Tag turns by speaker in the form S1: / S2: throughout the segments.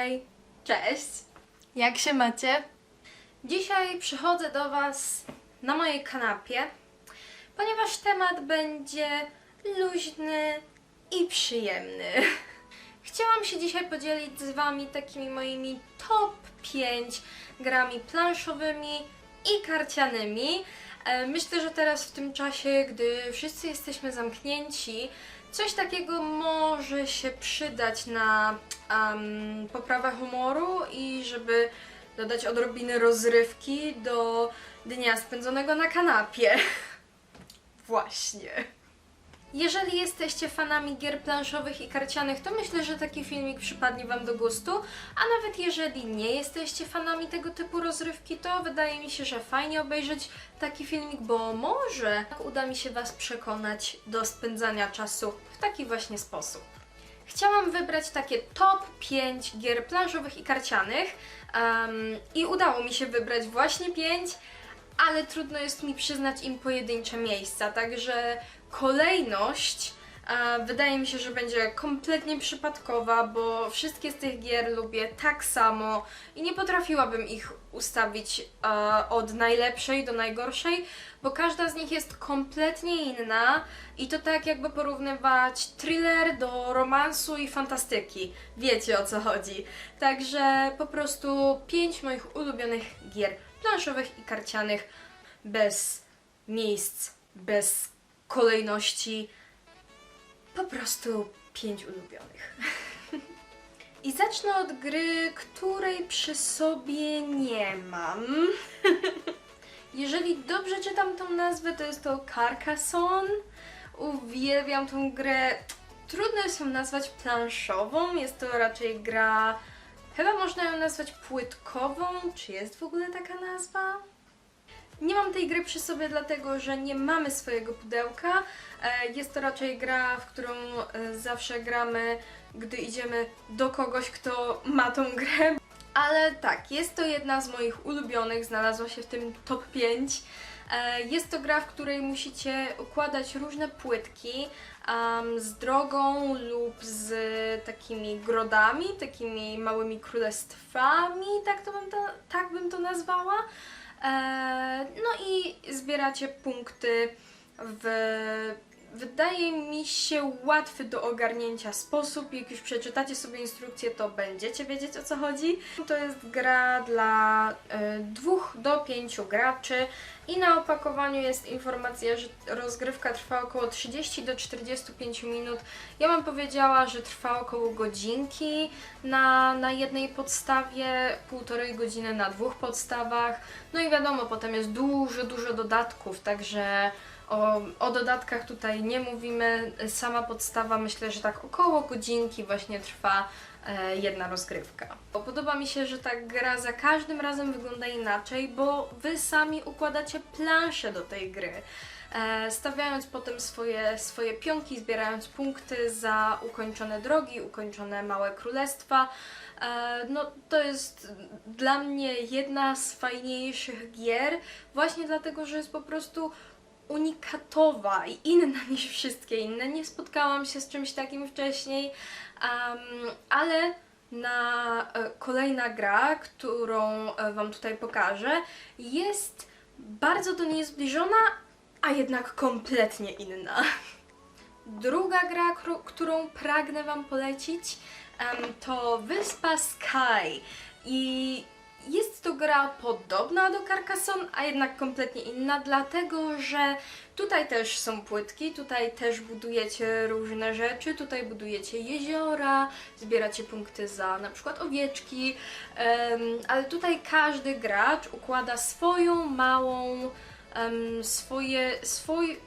S1: Hej, cześć!
S2: Jak się macie?
S1: Dzisiaj przychodzę do Was na mojej kanapie, ponieważ temat będzie luźny i przyjemny. Chciałam się dzisiaj podzielić z Wami takimi moimi top 5 grami planszowymi i karcianymi. E, Myślę, że teraz w tym czasie, gdy wszyscy jesteśmy zamknięci, coś takiego może się przydać na em, poprawę humoru i żeby dodać odrobinę rozrywki do dnia spędzonego na kanapie. Właśnie. Jeżeli jesteście fanami gier planszowych i karcianych, to myślę, że taki filmik przypadnie Wam do gustu, a nawet jeżeli nie jesteście fanami tego typu rozrywki, to wydaje mi się, że fajnie obejrzeć taki filmik, bo może uda mi się Was przekonać do spędzania czasu w taki właśnie sposób. Chciałam wybrać takie top 5 gier planszowych i karcianych em, i udało mi się wybrać właśnie 5, ale trudno jest mi przyznać im pojedyncze miejsca, także kolejność wydaje mi się, że będzie kompletnie przypadkowa, bo wszystkie z tych gier lubię tak samo i nie potrafiłabym ich ustawić od najlepszej do najgorszej, bo każda z nich jest kompletnie inna i to tak jakby porównywać thriller do romansu i fantastyki. Wiecie o co chodzi. Także po prostu pięć moich ulubionych gier planszowych i karcianych bez miejsc, bez kolejności. Po prostu pięć ulubionych. I zacznę od gry, której przy sobie nie mam. Jeżeli dobrze czytam tą nazwę, to jest to Carcassonne. Uwielbiam tą grę. Trudno jest ją nazwać planszową, jest to raczej gra. Chyba można ją nazwać płytkową. Czy jest w ogóle taka nazwa? Nie mam tej gry przy sobie, dlatego że nie mamy swojego pudełka. E, Jest to raczej gra, w którą e, zawsze gramy, gdy idziemy do kogoś, kto ma tą grę. Ale tak, jest to jedna z moich ulubionych, znalazła się w tym top 5. E, Jest to gra, w której musicie układać różne płytki em, z drogą lub z takimi grodami, takimi małymi królestwami, tak, to bym to, tak bym to nazwała. E, No i zbieracie punkty w wydaje mi się łatwy do ogarnięcia sposób. Jak już przeczytacie sobie instrukcję, to będziecie wiedzieć o co chodzi. To jest gra dla e, dwóch do pięciu graczy i na opakowaniu jest informacja, że rozgrywka trwa około 30 do 45 minut. Ja bym powiedziała, że trwa około godzinki na, na jednej podstawie, półtorej godziny na dwóch podstawach. No i wiadomo, potem jest dużo, dużo dodatków, także o, o dodatkach tutaj nie mówimy. Sama podstawa myślę, że tak około godzinki właśnie trwa e, jedna rozgrywka. Podoba mi się, że ta gra za każdym razem wygląda inaczej, bo wy sami układacie planszę do tej gry. E, stawiając potem swoje, swoje pionki, zbierając punkty za ukończone drogi, ukończone małe królestwa. E, No, to jest dla mnie jedna z fajniejszych gier, właśnie dlatego, że jest po prostu unikatowa i inna niż wszystkie inne. Nie spotkałam się z czymś takim wcześniej, em, ale na e, kolejna gra, którą e, Wam tutaj pokażę, jest bardzo do niej zbliżona, a jednak kompletnie inna. Druga gra, którą pragnę Wam polecić, to Wyspa Sky. I jest to gra podobna do Carcassonne, a jednak kompletnie inna, dlatego że tutaj też są płytki, tutaj też budujecie różne rzeczy, tutaj budujecie jeziora, zbieracie punkty za na przykład owieczki, ale tutaj każdy gracz układa swoją małą swoje, swój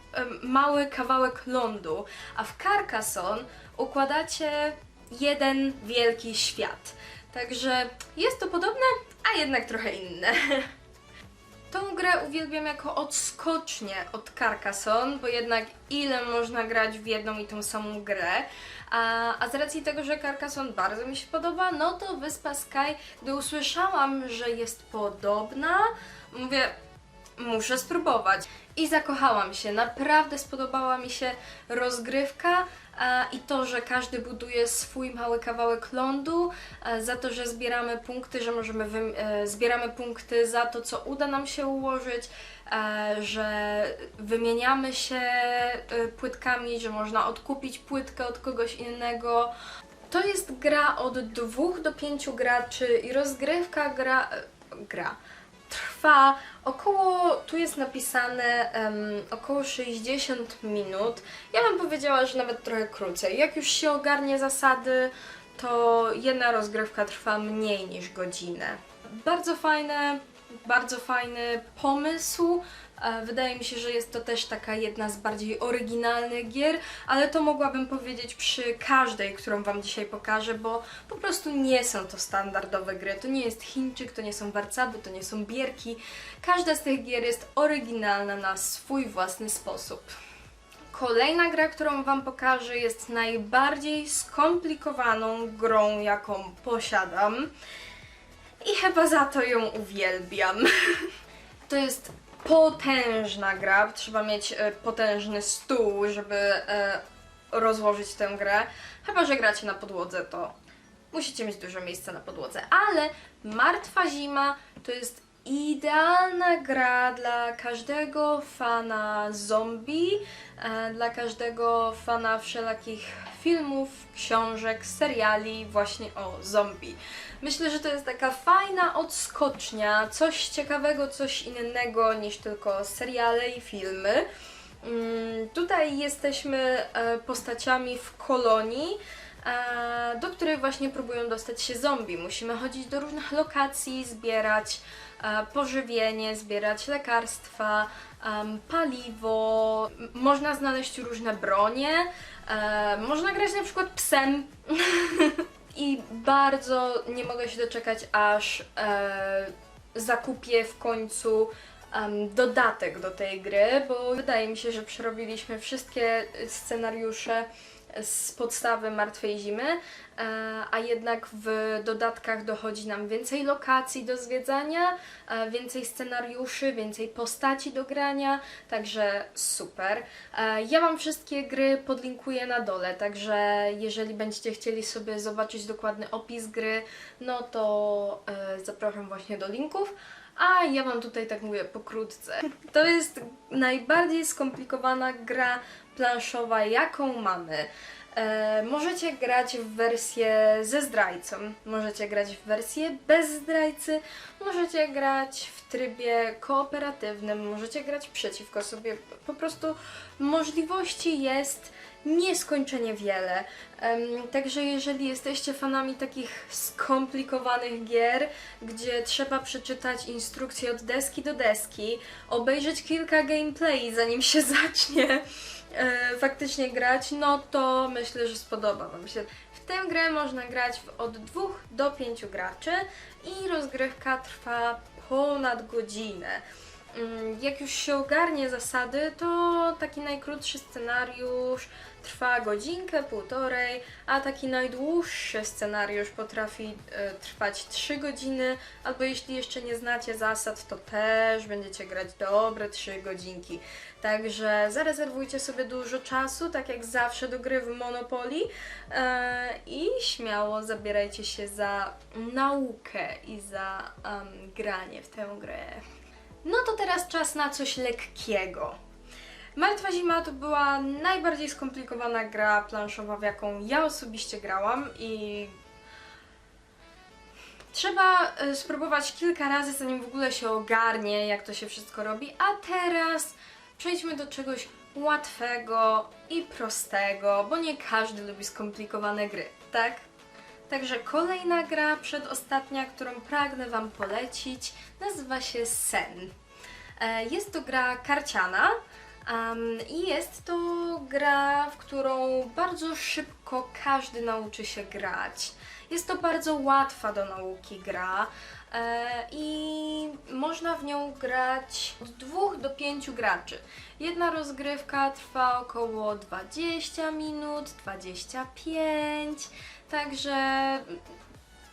S1: mały kawałek lądu, a w Carcassonne układacie jeden wielki świat. Także jest to podobne, a jednak trochę inne. Tą grę uwielbiam jako odskocznie od Carcassonne, bo jednak ile można grać w jedną i tą samą grę. A, a z racji tego, że Carcassonne bardzo mi się podoba, no to Wyspa Sky, gdy usłyszałam, że jest podobna, mówię, muszę spróbować. I zakochałam się, naprawdę spodobała mi się rozgrywka a, i to, że każdy buduje swój mały kawałek lądu, a, za to, że zbieramy punkty, że możemy e, zbieramy punkty za to, co uda nam się ułożyć, że wymieniamy się e, płytkami, że można odkupić płytkę od kogoś innego. To jest gra od 2 do 5 graczy i rozgrywka gra, e, gra trwa około, tu jest napisane em, około 60 minut. Ja bym powiedziała, że nawet trochę krócej. Jak już się ogarnie zasady, to jedna rozgrywka trwa mniej niż godzinę. Bardzo fajne, bardzo fajny pomysł. Wydaje mi się, że jest to też taka jedna z bardziej oryginalnych gier, ale to mogłabym powiedzieć przy każdej, którą Wam dzisiaj pokażę, bo po prostu nie są to standardowe gry. To nie jest Chińczyk, to nie są warcaby, to nie są bierki. Każda z tych gier jest oryginalna na swój własny sposób. Kolejna gra, którą Wam pokażę, jest najbardziej skomplikowaną grą, jaką posiadam. I chyba za to ją uwielbiam. To jest potężna gra. Trzeba mieć e, potężny stół, żeby e, rozłożyć tę grę. Chyba, że gracie na podłodze, to musicie mieć dużo miejsca na podłodze. Ale Martwa Zima to jest idealna gra dla każdego fana zombie, e, dla każdego fana wszelakich filmów, książek, seriali właśnie o zombie. Myślę, że to jest taka fajna odskocznia, coś ciekawego, coś innego niż tylko seriale i filmy. Mm, Tutaj jesteśmy e, postaciami w kolonii, e, do której właśnie próbują dostać się zombie. Musimy chodzić do różnych lokacji, zbierać e, pożywienie, zbierać lekarstwa, paliwo. Można znaleźć różne bronie, można grać na przykład psem. I bardzo nie mogę się doczekać, aż e, zakupię w końcu em, dodatek do tej gry, bo wydaje mi się, że przerobiliśmy wszystkie scenariusze z podstawy Martwej Zimy, e, a jednak w dodatkach dochodzi nam więcej lokacji do zwiedzania, e, więcej scenariuszy, więcej postaci do grania, także super. E, Ja Wam wszystkie gry podlinkuję na dole, także jeżeli będziecie chcieli sobie zobaczyć dokładny opis gry, no to zapraszam właśnie do linków. A ja Wam tutaj tak mówię pokrótce. To jest najbardziej skomplikowana gra planszowa, jaką mamy. E, możecie grać w wersję ze zdrajcą, możecie grać w wersję bez zdrajcy, możecie grać w trybie kooperatywnym, możecie grać przeciwko sobie. Po prostu możliwości jest nieskończenie wiele. Także jeżeli jesteście fanami takich skomplikowanych gier, gdzie trzeba przeczytać instrukcję od deski do deski, obejrzeć kilka gameplay zanim się zacznie faktycznie grać, no to myślę, że spodoba Wam się. W tę grę można grać od 2 do 5 graczy i rozgrywka trwa ponad godzinę. Mm, Jak już się ogarnie zasady, to taki najkrótszy scenariusz trwa godzinkę, półtorej, a taki najdłuższy scenariusz potrafi e, trwać 3 godziny, albo jeśli jeszcze nie znacie zasad, to też będziecie grać dobre 3 godzinki. Także zarezerwujcie sobie dużo czasu, tak jak zawsze do gry w Monopoly e, i śmiało zabierajcie się za naukę i za em, granie w tę grę. No to teraz czas na coś lekkiego. Martwa Zima to była najbardziej skomplikowana gra planszowa, w jaką ja osobiście grałam i trzeba e, spróbować kilka razy, zanim w ogóle się ogarnie, jak to się wszystko robi. A teraz przejdźmy do czegoś łatwego i prostego, bo nie każdy lubi skomplikowane gry, tak? Także kolejna gra, przedostatnia, którą pragnę Wam polecić, nazywa się Sen. E, Jest to gra karciana em, i jest to gra, w którą bardzo szybko każdy nauczy się grać. Jest to bardzo łatwa do nauki gra e, i można w nią grać od 2 do 5 graczy. Jedna rozgrywka trwa około 20 minut, 25, także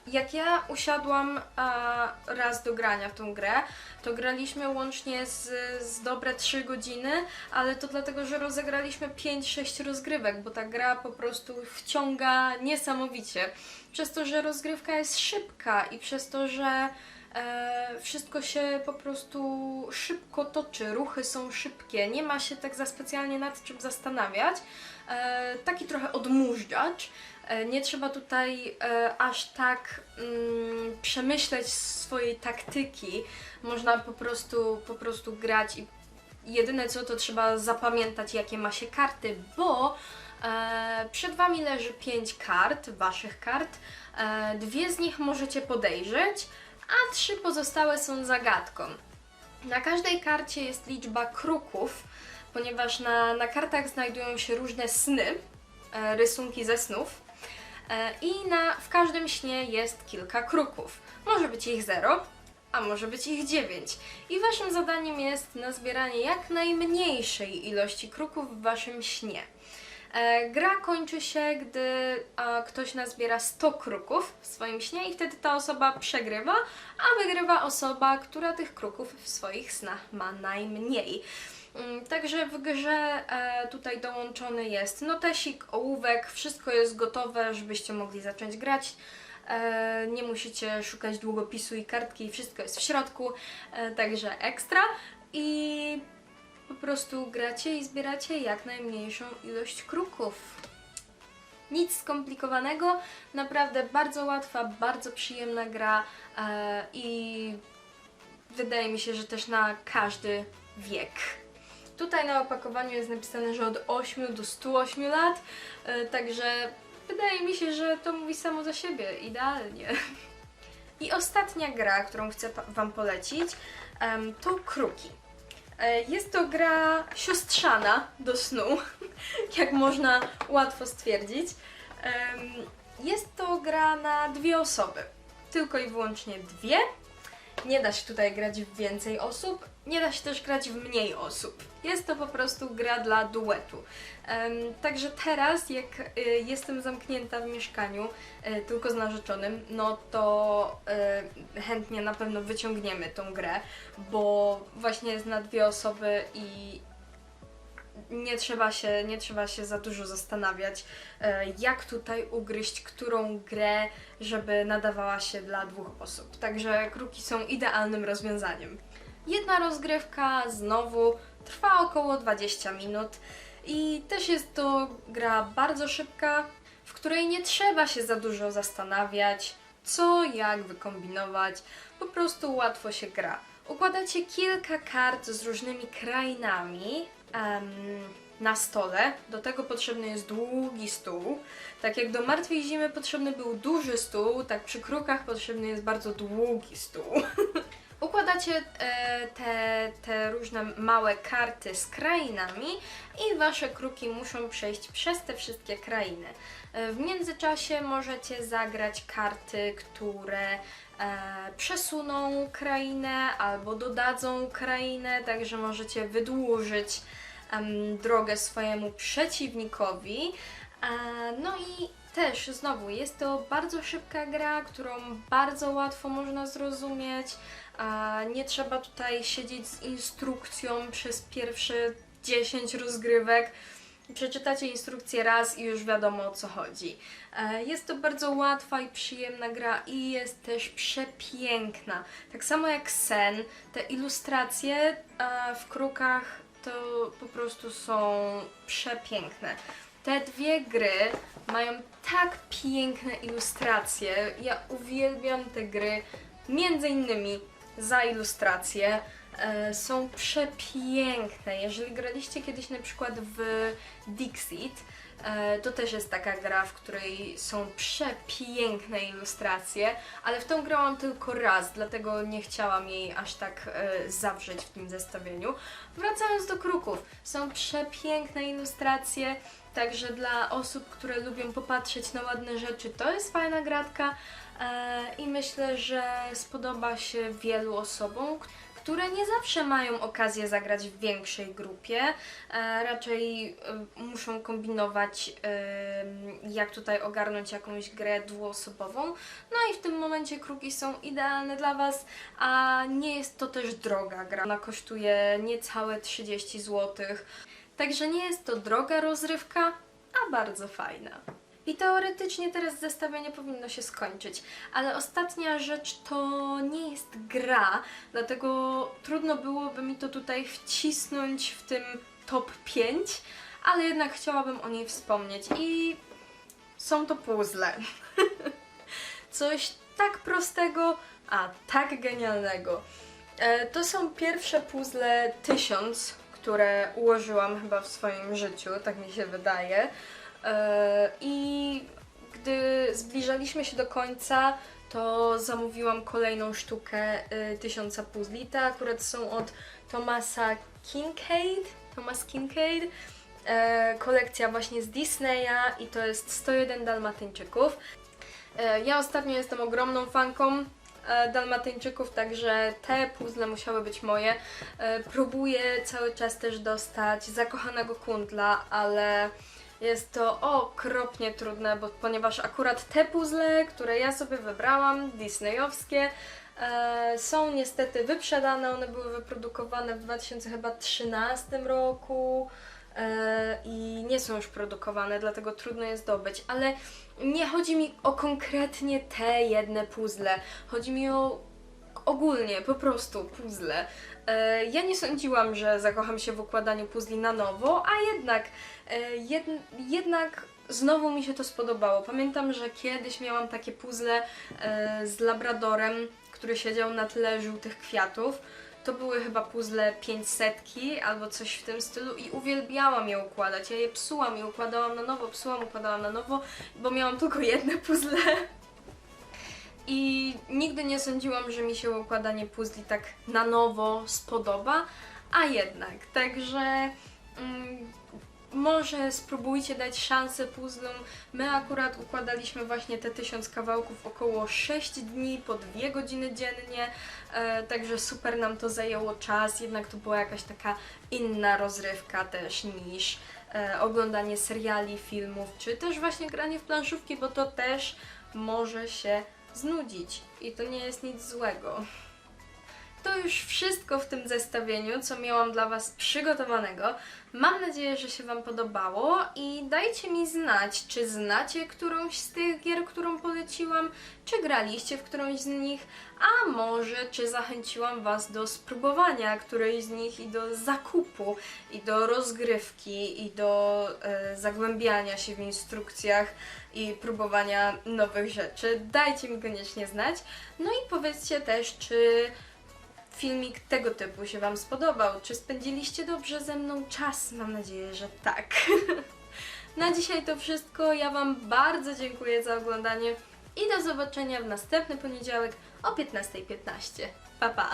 S1: jak ja usiadłam a, raz do grania w tą grę, to graliśmy łącznie z, z dobre 3 godziny, ale to dlatego, że rozegraliśmy 5-6 rozgrywek, bo ta gra po prostu wciąga niesamowicie. Przez to, że rozgrywka jest szybka i przez to, że e, wszystko się po prostu szybko toczy, ruchy są szybkie, nie ma się tak za specjalnie nad czym zastanawiać. E, taki trochę odmóżdżacz. E, Nie trzeba tutaj e, aż tak mm, przemyśleć swojej taktyki. Można po prostu, po prostu grać i jedyne co to trzeba zapamiętać jakie ma się karty, bo e, przed Wami leży pięć kart, Waszych kart. E, dwie z nich możecie podejrzeć, a trzy pozostałe są zagadką. Na każdej karcie jest liczba kruków, ponieważ na, na kartach znajdują się różne sny, e, rysunki ze snów. E, I na, w każdym śnie jest kilka kruków. Może być ich 0, a może być ich 9. I waszym zadaniem jest nazbieranie jak najmniejszej ilości kruków w waszym śnie. E, gra kończy się, gdy ktoś nazbiera 100 kruków w swoim śnie i wtedy ta osoba przegrywa, a wygrywa osoba, która tych kruków w swoich snach ma najmniej. Mm, Także w grze e, tutaj dołączony jest notesik, ołówek, wszystko jest gotowe, żebyście mogli zacząć grać. E, nie musicie szukać długopisu i kartki, wszystko jest w środku, e, także ekstra. I po prostu gracie i zbieracie jak najmniejszą ilość kruków. Nic skomplikowanego, naprawdę bardzo łatwa, bardzo przyjemna gra i wydaje mi się, że też na każdy wiek. Tutaj na opakowaniu jest napisane, że od 8 do 108 lat, e, także wydaje mi się, że to mówi samo za siebie, idealnie. I ostatnia gra, którą chcę Wam polecić, to Kruki. E, Jest to gra siostrzana do snu, jak można łatwo stwierdzić. Jest to gra na dwie osoby, tylko i wyłącznie dwie. Nie da się tutaj grać w więcej osób, nie da się też grać w mniej osób. Jest to po prostu gra dla duetu. Także teraz, jak y, jestem zamknięta w mieszkaniu y, tylko z narzeczonym, no to y, chętnie na pewno wyciągniemy tą grę, bo właśnie jest na dwie osoby i nie trzeba się, nie trzeba się za dużo zastanawiać, jak tutaj ugryźć którą grę, żeby nadawała się dla dwóch osób. Także kruki są idealnym rozwiązaniem. Jedna rozgrywka znowu trwa około 20 minut i też jest to gra bardzo szybka, w której nie trzeba się za dużo zastanawiać, co, jak wykombinować, po prostu łatwo się gra. Układacie kilka kart z różnymi krainami na stole. Do tego potrzebny jest długi stół. Tak jak do martwej zimy potrzebny był duży stół, tak przy krukach potrzebny jest bardzo długi stół. Układacie e, te, te różne małe karty z krainami i wasze kruki muszą przejść przez te wszystkie krainy. E, w międzyczasie możecie zagrać karty, które e, przesuną krainę albo dodadzą krainę, także możecie wydłużyć drogę swojemu przeciwnikowi. No i też znowu jest to bardzo szybka gra, którą bardzo łatwo można zrozumieć. A nie trzeba tutaj siedzieć z instrukcją przez pierwsze 10 rozgrywek. Przeczytacie instrukcję raz i już wiadomo o co chodzi. E, Jest to bardzo łatwa i przyjemna gra i jest też przepiękna. Tak samo jak sen, te ilustracje e, w krukach to po prostu są przepiękne. Te dwie gry mają tak piękne ilustracje. Ja uwielbiam te gry, między innymi za ilustracje. Są przepiękne. Jeżeli graliście kiedyś na przykład w Dixit, e, to też jest taka gra, w której są przepiękne ilustracje, ale w tą grałam tylko raz, dlatego nie chciałam jej aż tak e, zawrzeć w tym zestawieniu. Wracając do kruków, są przepiękne ilustracje, także dla osób, które lubią popatrzeć na ładne rzeczy, to jest fajna gratka. E, I myślę, że spodoba się wielu osobom, które nie zawsze mają okazję zagrać w większej grupie. E, raczej e, muszą kombinować, jak tutaj ogarnąć jakąś grę dwuosobową. No i w tym momencie kruki są idealne dla Was, a nie jest to też droga gra. Ona kosztuje niecałe 30 zł. Także nie jest to droga rozrywka, a bardzo fajna. I teoretycznie teraz zestawienie powinno się skończyć, ale ostatnia rzecz to nie jest gra, dlatego trudno byłoby mi to tutaj wcisnąć w tym top 5, ale jednak chciałabym o niej wspomnieć i są to puzzle. Coś tak prostego, a tak genialnego. E, To są pierwsze puzzle 1000, które ułożyłam chyba w swoim życiu, tak mi się wydaje. E, I gdy zbliżaliśmy się do końca, to zamówiłam kolejną sztukę y, tysiąca puzli. Te akurat są od Thomasa Kincaid. Thomas Kincaid. E, kolekcja właśnie z Disneya i to jest 101 Dalmatyńczyków. E, ja ostatnio jestem ogromną fanką e, Dalmatyńczyków, także te puzzle musiały być moje. E, próbuję cały czas też dostać zakochanego kundla, ale jest to okropnie trudne, bo, ponieważ akurat te puzzle, które ja sobie wybrałam, disneyowskie, e, są niestety wyprzedane. One były wyprodukowane w 2013 roku e, i nie są już produkowane, dlatego trudno je zdobyć. Ale nie chodzi mi o konkretnie te jedne puzzle. Chodzi mi o ogólnie, po prostu puzzle. E, Ja nie sądziłam, że zakocham się w układaniu puzli na nowo, a jednak, e, jed, jednak znowu mi się to spodobało. Pamiętam, że kiedyś miałam takie puzzle e, z labradorem, który siedział na tle żółtych kwiatów. To były chyba puzzle 500 albo coś w tym stylu i uwielbiałam je układać. Ja je psułam i układałam na nowo, psułam, układałam na nowo, bo miałam tylko jedne puzzle. I nigdy nie sądziłam, że mi się układanie puzli tak na nowo spodoba, a jednak. Także mm, może spróbujcie dać szansę puzzlom. My akurat układaliśmy właśnie te tysiąc kawałków około 6 dni po 2 godziny dziennie, e, także super nam to zajęło czas, jednak to była jakaś taka inna rozrywka też niż e, oglądanie seriali, filmów, czy też właśnie granie w planszówki, bo to też może się znudzić i to nie jest nic złego. To już wszystko w tym zestawieniu, co miałam dla Was przygotowanego. Mam nadzieję, że się Wam podobało i dajcie mi znać, czy znacie którąś z tych gier, którą poleciłam, czy graliście w którąś z nich, a może czy zachęciłam Was do spróbowania którejś z nich i do zakupu, i do rozgrywki, i do e, zagłębiania się w instrukcjach i próbowania nowych rzeczy. Dajcie mi koniecznie znać. No i powiedzcie też, czy filmik tego typu się Wam spodobał? Czy spędziliście dobrze ze mną czas? Mam nadzieję, że tak. Na dzisiaj to wszystko. Ja Wam bardzo dziękuję za oglądanie i do zobaczenia w następny poniedziałek o 15.15. Pa, pa!